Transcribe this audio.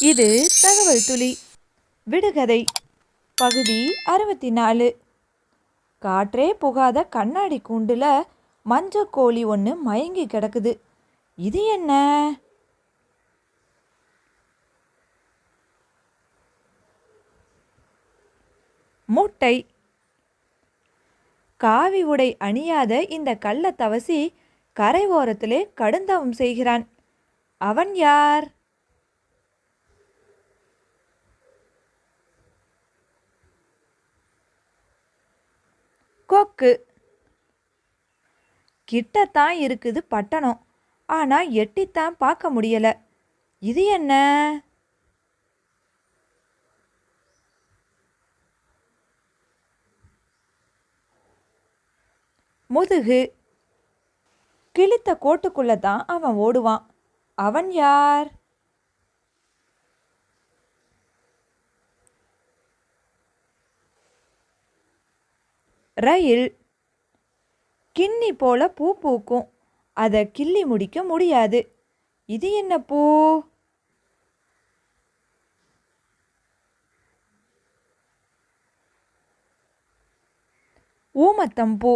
இது தகவல் துளி. விடுகதை. பகுதி அறுபத்தி நாலு காற்றே புகாத கண்ணாடி கூண்டில் மஞ்சள் கோழி ஒன்று மயங்கி கிடக்குது. இது என்ன? மூட்டை. காவி உடை அணியாத இந்த கள்ளத்தவசி கரை ஓரத்திலே கடுந்தவம் செய்கிறான். அவன் யார்? கொக்கு. கிட்டத்தான் இருக்குது பட்டணம். ஆனா எட்டித்தான் பார்க்க முடியல. இது என்ன? முதுகு. கிழித்த கோட்டுக்குள்ள தான் அவன் ஓடுவான். அவன் யார்? ரயில் கிண்ணி போல பூ பூக்கும். அதை கிள்ளி முடிக்க முடியாது. இது என்ன பூ? ஊமத்தம்பூ